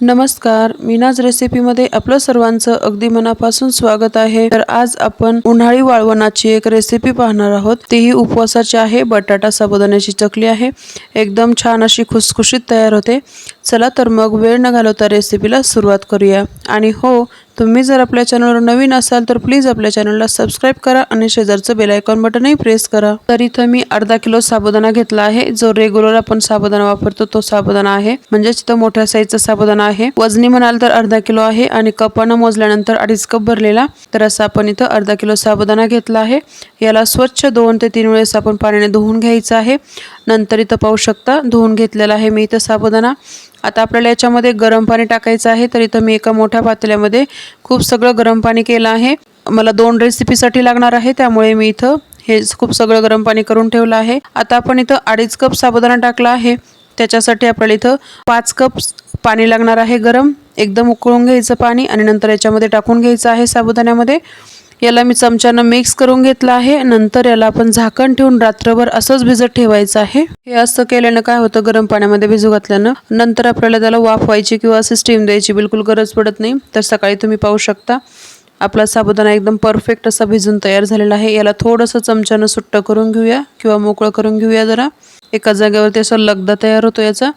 नमस्कार मीनाज रेसिपीमध्ये आपलं सर्वांचं अगदी मनापासून स्वागत आहे. तर आज आपण उन्हाळी वाळवणाची एक रेसिपी पाहणार आहोत. तीही उपवासाची आहे बटाटा साबुदाण्याची चकली आहे. एकदम छान अशी खुसखुशीत तयार होते. चला तर मग वेळ न घालवता रेसिपीला सुरुवात करूया. आणि हो तुम्ही जर आपल्या चॅनलवर नवीन असाल तर प्लीज आपल्या चॅनलला सबस्क्राईब करा आणि शेजारचं बेलायकॉन बटनही प्रेस करा. तर इथं मी अर्धा किलो साबुदाणा घेतला आहे. जो रेग्युलर आपण साबुदाणा वापरतो तो साबुदाणा आहे. म्हणजेच इथं मोठ्या साईजचा साबुदाणा आहे. वजनी म्हणाल तर अर्धा किलो आहे आणि कपानं मोजल्यानंतर अडीच कप भरलेला. तर असं आपण इथं अर्धा किलो साबुदाणा घेतला आहे. याला स्वच्छ दोन ते तीन वेळेस आपण पाण्याने धुवून घ्यायचं आहे. नंतर इथं पाहू शकता. धुवून घेतलेला आहे मी इथं साबुदाणा. आता आपल्याला याच्यामध्ये गरम पाणी टाकायचं आहे. तर इथं मी एका मोठ्या पातळ्यामध्ये खूप सगळं गरम पाणी केलं आहे. मला दोन रेसिपीसाठी लागणार आहे. त्यामुळे मी इथं हे खूप सगळं गरम पाणी करून ठेवलं आहे. आता आपण इथं अडीच कप साबुदाणा टाकला आहे. त्याच्यासाठी आपल्याला इथं पाच कप पाणी लागणार आहे गरम. एकदम उकळून घ्यायचं पाणी आणि नंतर याच्यामध्ये टाकून घ्यायचं आहे साबुदाण्यामध्ये. याला मी चमच्यानं मिक्स करून घेतलं आहे. नंतर याला आपण झाकण ठेवून रात्रभर असंच भिजत ठेवायचं आहे. हे असं केल्यानं काय होतं? गरम पाण्यामध्ये भिजू घातल्यानं. नंतर आपल्याला त्याला वाफ व्हायची किंवा असं स्टीम द्यायची बिलकुल गरज पडत नाही. तर सकाळी तुम्ही पाहू शकता. आपला साबुदाणा एकदम परफेक्ट असा भिजून तयार झालेला आहे. याला थोडंसं चमच्यानं सुट्ट करून घेऊया किंवा मोकळं करून घेऊया जरा. एका जागेवरती असं लगदा तयार होतो याचा.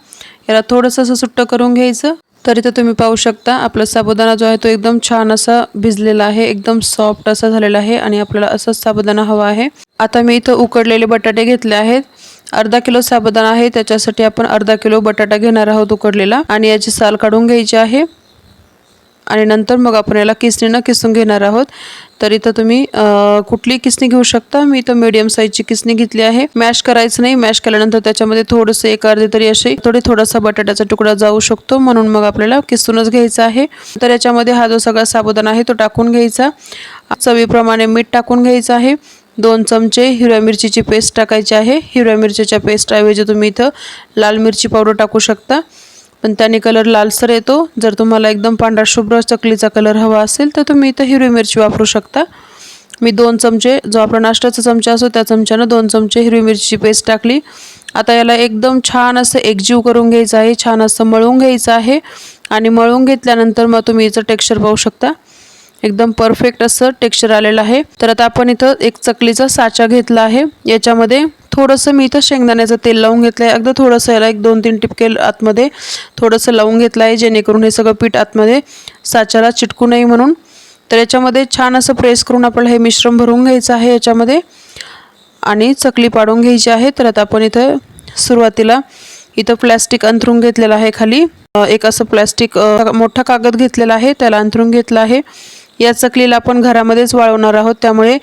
याला थोडंसं असं सुट्ट करून घ्यायचं. तर इथं तुम्ही पाहू शकता आपला साबुदाणा जो आहे तो एकदम छान असा भिजलेला आहे एकदम सॉफ्ट असा झालेला आहे आणि आपल्याला असंच साबुदाणा हवा आहे. आता मी इथं उकडलेले बटाटे घेतले आहेत. अर्धा किलो साबुदाणा आहे त्याच्यासाठी आपण अर्धा किलो बटाटा घेणार आहोत उकडलेला आणि याची साल काढून घ्यायची आहे. आणि नंतर मग आपण याला किसणीनं किसून घेणार आहोत. तर इथं तुम्ही कुठली किसणी घेऊ शकता. मी इथं मीडियम साईजची किसणी घेतली आहे. मॅश करायचं नाही. मॅश केल्यानंतर त्याच्यामध्ये थोडंसं एक अर्धी तरी असे थोडी थोडासा बटाट्याचा तुकडा जाऊ शकतो. म्हणून मग आपल्याला किसूनच घ्यायचा आहे. तर याच्यामध्ये हा जो सगळा साबुदाणा आहे तो टाकून घ्यायचा. चवीप्रमाणे मीठ टाकून घ्यायचं आहे. दोन चमचे हिरव्या मिरचीची पेस्ट टाकायची आहे. हिरव्या मिरचीच्या पेस्टऐवजी तुम्ही इथं लाल मिरची पावडर टाकू शकता. पण त्याने कलर लालसर येतो. जर तुम्हाला एकदम पांढरा शुभ्र चकलीचा कलर हवा असेल तर तुम्ही इथं हिरवी मिरची वापरू शकता. मी दोन चमचे जो आपला नाश्त्याचा चमचा असतो त्या चमच्यानं दोन चमचे हिरवी मिरची पेस्ट टाकली. आता याला एकदम छान असं एकजीव करून घ्यायचं आहे छान असं मळून घ्यायचं आहे. आणि मळून घेतल्यानंतर मग तुम्ही याचं टेक्स्चर पाहू शकता. एकदम परफेक्ट असं टेक्स्चर आलेलं आहे. तर आता आपण इथं एक चकलीचा साचा घेतला आहे. याच्यामध्ये थोडंसं मी इथं शेंगदाण्याचं तेल लावून घेतलं आहे अगदी थोडंसं याला एक दोन तीन टिपके आतमध्ये थोडंसं लावून घेतलं आहे जेणेकरून हे सगळं पीठ आतमध्ये साच्याला चिटकू नये म्हणून. तर याच्यामध्ये छान असं प्रेस करून आपल्याला हे मिश्रण भरून घ्यायचं आहे याच्यामध्ये. आणि चकली पाडून घ्यायची आहे. तर आता आपण इथं सुरुवातीला इथं प्लॅस्टिक अंथरून घेतलेलं आहे खाली. एक असं प्लॅस्टिक मोठा कागद घेतलेला आहे. त्याला अंथरून घेतलं आहे. या चकलीला आपण घरामध्येच वाळवणार आहोत. त्यामुळे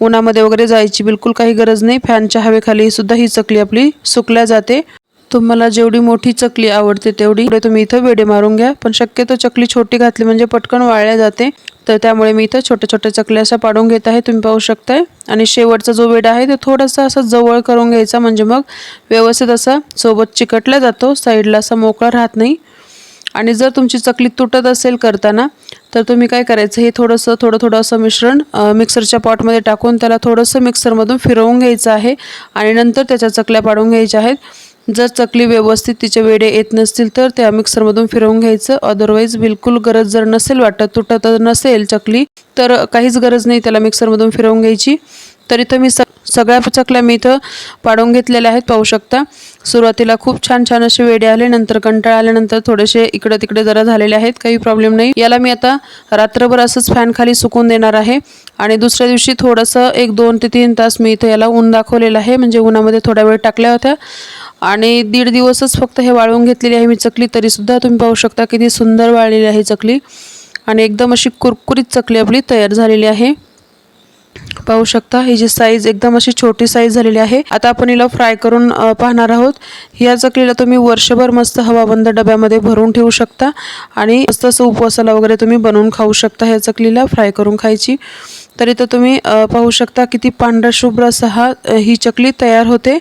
उन्हामध्ये वगैरे जायची बिलकुल काही गरज नाही. फॅनच्या हवेखाली सुद्धा ही चकली आपली सुकल्या जाते. तुम्हाला जेवढी मोठी चकली आवडते तेवढी तुम्ही इथं वेडे मारून घ्या. पण शक्यतो चकली छोटी घातली म्हणजे पटकन वाळल्या जाते. तर त्यामुळे मी इथं छोट्या छोट्या चकल्या अशा पाडून घेत आहे. तुम्ही पाहू शकताय. आणि शेवटचा जो वेडा आहे तो थोडासा असा जवळ करून घ्यायचा. म्हणजे मग व्यवस्थित असा सोबत चिकटला जातो. साईडला असा मोकळा राहत नाही. आणि जर तुमची चकली तुटत असेल करताना तर तुम्ही काय करायचं? हे थोडंसं थोडं थोडं असं मिश्रण मिक्सरच्या पॉटमध्ये टाकून त्याला थोडंसं मिक्सरमधून फिरवून घ्यायचं आहे आणि नंतर त्याच्या चकल्या पाडून घ्यायच्या आहेत. जर चकली व्यवस्थित तिचे वेडे येत नसतील तर त्या मिक्सरमधून फिरवून घ्यायचं. अदरवाईज बिलकुल गरज जर नसेल वाटत तुटत नसेल चकली तर काहीच गरज नाही त्याला मिक्सरमधून फिरवून घ्यायची. तर इथं मी स सगळ्या चकल्या मी इथं पाडून घेतलेल्या आहेत पाहू शकता. सुरुवातीला खूप छान छान असे वेडे आले नंतर कंटाळ आल्यानंतर थोडेसे इकडे तिकडे जरा झालेले आहेत काही प्रॉब्लेम नाही. याला मी आता रात्रभर असंच फॅन खाली सुकून देणार आहे. आणि दुसऱ्या दिवशी थोडंसं एक दोन ते तीन तास मी इथं याला ऊन दाखवलेलं आहे म्हणजे उन्हामध्ये थोडा वेळ टाकल्या होत्या. आणि दीड दिवसच फक्त हे वाळवून घेतलेली आहे मी चकली तरीसुद्धा तुम्ही पाहू शकता किती सुंदर वाळलेली आहे चकली. आणि एकदम अशी कुरकुरीत चकली आपली तयार झालेली आहे. पाहू शकता. ही जी साईज एकदम अशी छोटी साईज झालेली आहे. आता आपण हिला फ्राय करून पाहणार आहोत. या चकलीला तुम्ही वर्षभर मस्त हवाबंद डब्यामध्ये भरून ठेवू शकता. आणि मस्त असं उपवासाला वगैरे तुम्ही बनवून खाऊ शकता ह्या चकलीला फ्राय करून खायची. तर इथं तुम्ही पाहू शकता किती पांढरा शुभ्र असा हा ही चकली तयार होते.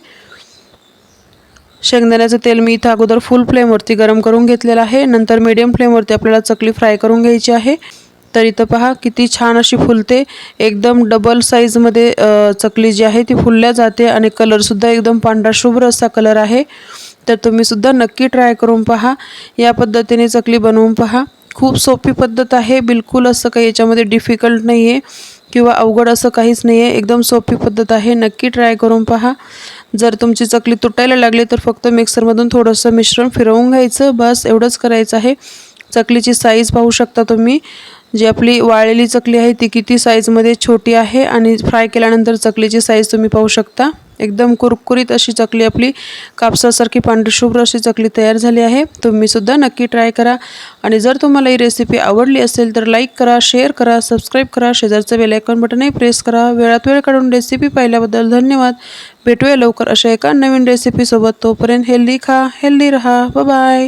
शेंगदाण्याचं तेल मी इथं अगोदर फुल फ्लेमवरती गरम करून घेतलेलं आहे. नंतर मीडियम फ्लेमवरती आपल्याला चकली फ्राय करून घ्यायची आहे. तर इथं पहा किती छान अशी फुलते. एकदम डबल साईजमध्ये चकली जी आहे ती फुलल्या जाते आणि कलरसुद्धा एकदम पांढरा शुभ्र असा कलर आहे. तर तुम्ही सुद्धा नक्की ट्राय करून पहा. या पद्धतीने चकली बनवून पहा. खूप सोपी पद्धत आहे. बिलकुल असं काही याच्यामध्ये डिफिकल्ट नाही आहे किंवा अवघड असं काहीच नाही आहे एकदम सोपी पद्धत आहे. नक्की ट्राय करून पहा. जर तुमची चकली तुटायला लागली तर फक्त मिक्सरमधून थोडंसं मिश्रण फिरवून घ्यायचं. बस एवढंच करायचं आहे. चकलीची साईज पाहू शकता तुम्ही. जी आपली वाळलेली चकली आहे ती किती साईजमध्ये छोटी आहे आणि फ्राय केल्यानंतर चकलीची साईज तुम्ही पाहू शकता. एकदम कुरकुरीत अशी चकली आपली कापसासारखी पांढरी शुभ्र अशी चकली तयार झाली आहे. तुम्हीसुद्धा नक्की ट्राय करा आणि जर तुम्हाला ही रेसिपी आवडली असेल तर लाईक करा शेअर करा सबस्क्राईब करा शेजारचं बेलायकॉन बटनही प्रेस करा. वेळात वेळ काढून रेसिपी पाहिल्याबद्दल धन्यवाद. भेटूया लवकर अशा एका नवीन रेसिपीसोबत तोपर्यंत हेल्दी खा हेल्दी रहा. बाय